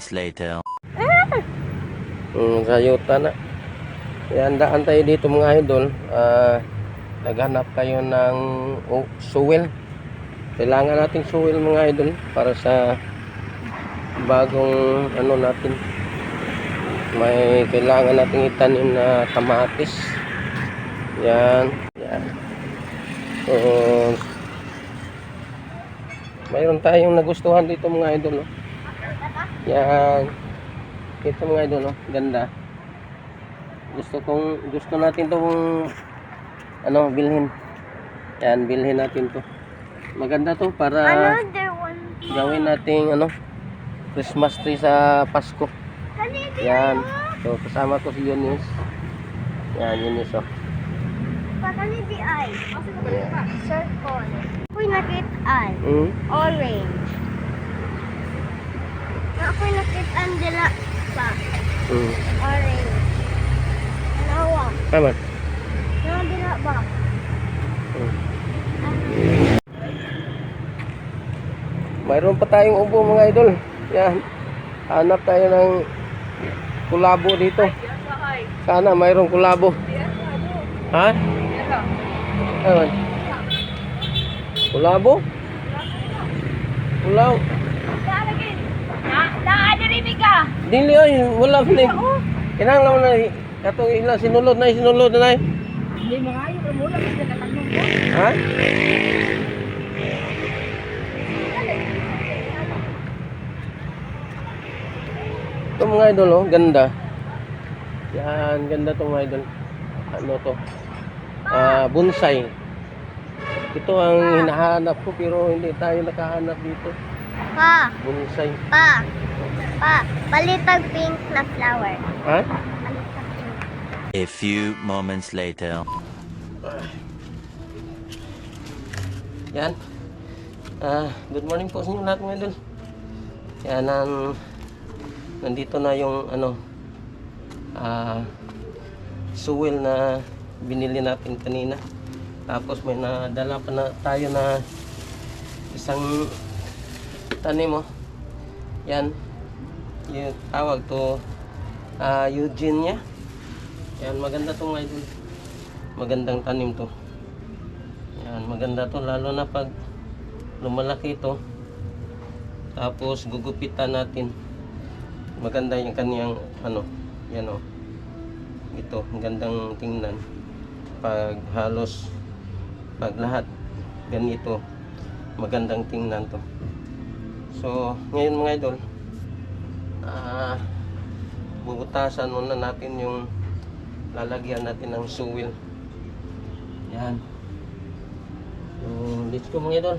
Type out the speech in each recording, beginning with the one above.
moments later. Mm, sa yuta na. Yan, daan tayo dito mga idol. Ah, naghanap kayo ng oh, suwel. Kailangan nating suwel mga idol para sa bagong ano natin. May kailangan nating itanim na kamatis. Yan. Yan. So, mayroon tayong nagustuhan dito mga idol. Oh. Yan. Ito mga idol, oh. ganda. Gusto kong gusto natin tong ano, bilhin. Yan, bilhin natin to. Maganda to para gawin nating ano, Christmas tree sa Pasko. Yan. So kasama ko si Eunice. Yan, Eunice oh. pa kanina di ay. Yeah. Circle. Ako'y nakitaan. Mm. Orange. Ako'y nakitaan dila pa. Mm. Orange. Dalawa. Tama. Na dila ba? Mm. Mayroon pa tayong ubo mga idol. Yan. Hanap tayo ng kulabo dito. Sana mayroong kulabo. Ha? Ewan. Kulabo? Kulaw. Naadiribi ka! Dili ay wala ni. Kinang naman na katong ila sinulod na sinulod na. Hindi mga ayaw. Mula ka sa katanong ko. Ha? Ito mga idol oh, ganda. Yan, ganda to mga idol. Ano to? Ah, bonsai. Ito ang hinahanap ko pero hindi tayo nakahanap dito. Pa! Bonsai. Pa! Pa! Palitag pink na flower. Ha? Palitag pink. A few moments later. Yan. Ah, good morning po sa inyo lahat mga idol. Yan ang nandito na yung ano ah suwel na binili natin kanina. Tapos may nadala pa na tayo na isang tanim mo. Yan. Yung tawag to ah Eugenia. Yan maganda to mga idol. Magandang tanim to. Yan, maganda to lalo na pag lumalaki ito. Tapos gugupitan natin. Maganda yung kaniyang ano, yan o. Ito, magandang tingnan. Pag halos pag lahat ganito, magandang tingnan to. So, ngayon mga idol, ah bubutasan muna natin yung lalagyan natin ng suwil. Yan. So, let's go mga idol.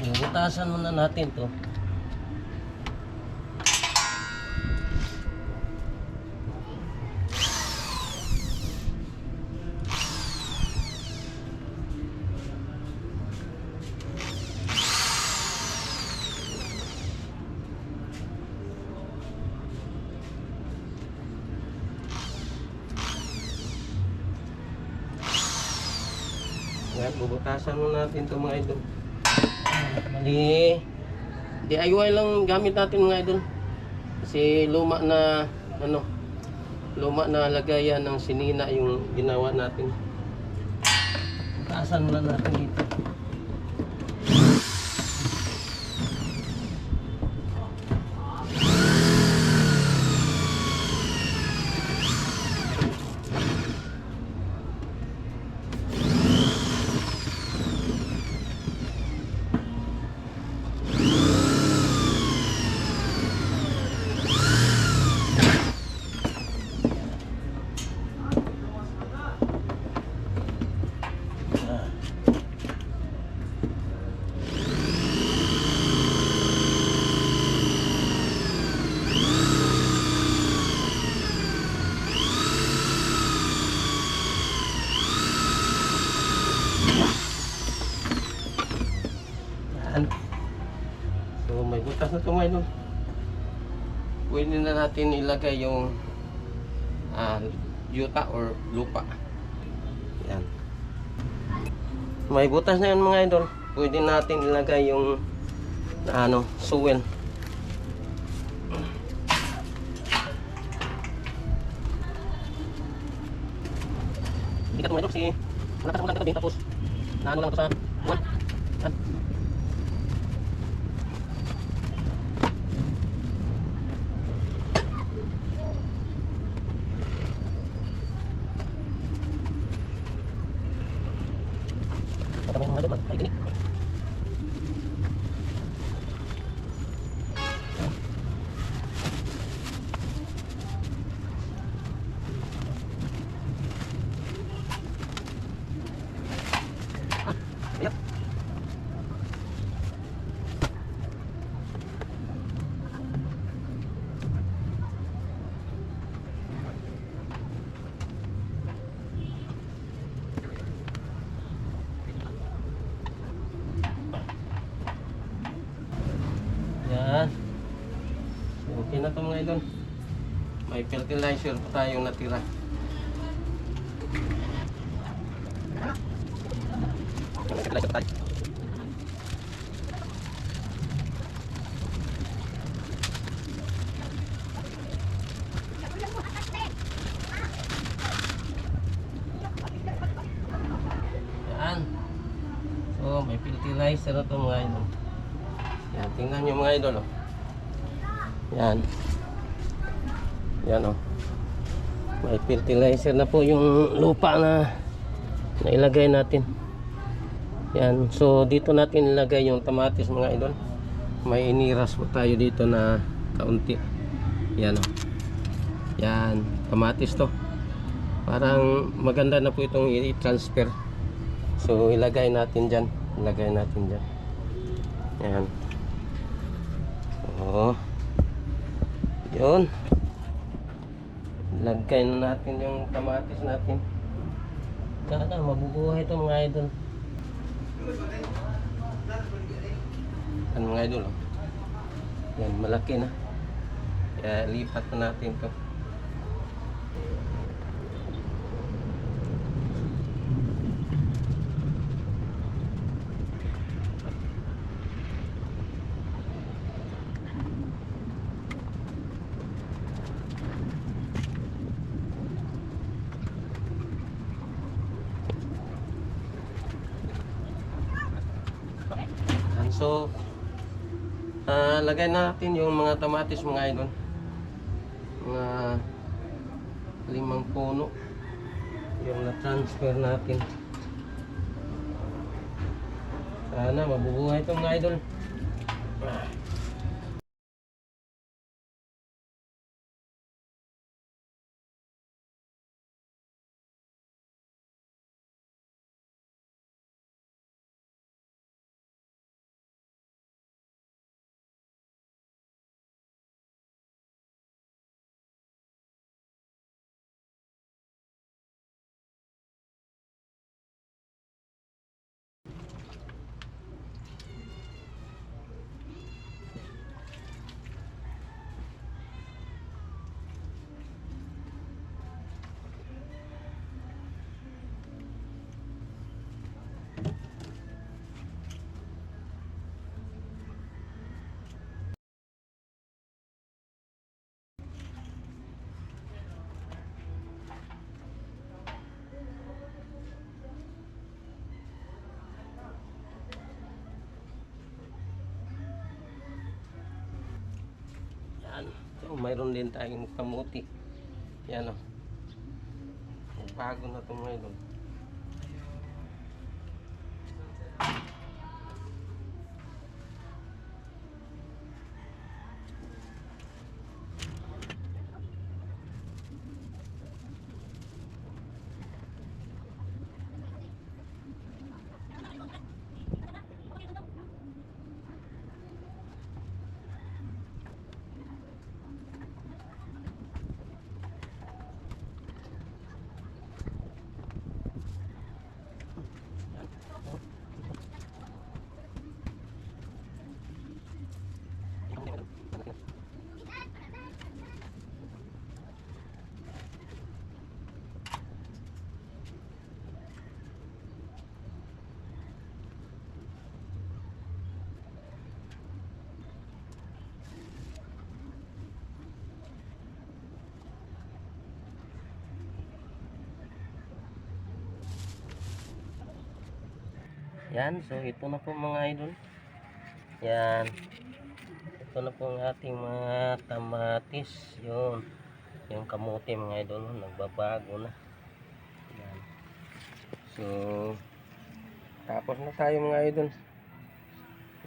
Bubutasan muna natin to. Yan, bubutasan muna natin to mga idol. Mali, DIY lang gamit natin mga idol. Kasi luma na, ano, luma na lagayan ng sinina yung ginawa natin. Butasan muna natin dito. So ano, ngayon, pwede na natin ilagay yung uh, yuta or lupa. Yan. May butas na yun mga idol. Pwede natin ilagay yung ano, suwel. Hindi ka tumalok si malakas ang ulan kagabi tapos naano lang ito sa May fertilizer pa tayong natira. Yan. So, may fertilizer na to mga idol. Yan, tingnan nyo mga idol, oh. Yan. Yan, oh. May fertilizer na po yung lupa na nailagay natin. Yan. So, dito natin ilagay yung tamatis mga idol. May iniras po tayo dito na kaunti. Yan, oh. Yan. Kamatis to. Parang maganda na po itong i-transfer. So, ilagay natin dyan. Ilagay natin dyan. Yan. Oo. Yun. Lagay na natin yung kamatis natin. Sana mabubuhay ito mga idol. Yan mga idol. Oh. Yan, malaki na. Kaya lipat na natin to. So, ah, lagay natin yung mga tamatis mga idol. Mga limang puno. Yung na-transfer natin. Sana mabubuhay ito mga idol. Yan. Mayroon din tayong kamuti. Yan o. Bago na ito mga Yan, so ito na po mga idol. Yan. Ito na po ang ating mga kamatis. Yun. Yung kamote mga idol, nagbabago na. Yan. So, tapos na tayo mga idol.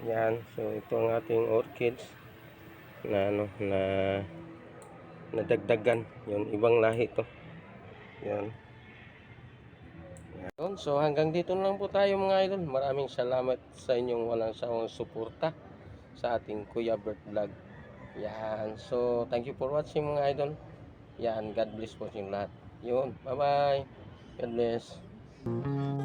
Yan, so ito ang ating orchids na ano, na nadagdagan. Yun, ibang lahi to. Yan. Yan. So hanggang dito lang po tayo mga idol. Maraming salamat sa inyong walang sawang suporta sa ating Kuya Bert Vlog. Yan. So thank you for watching mga idol. Yan. God bless po sa lahat. Yun. Bye bye. God bless.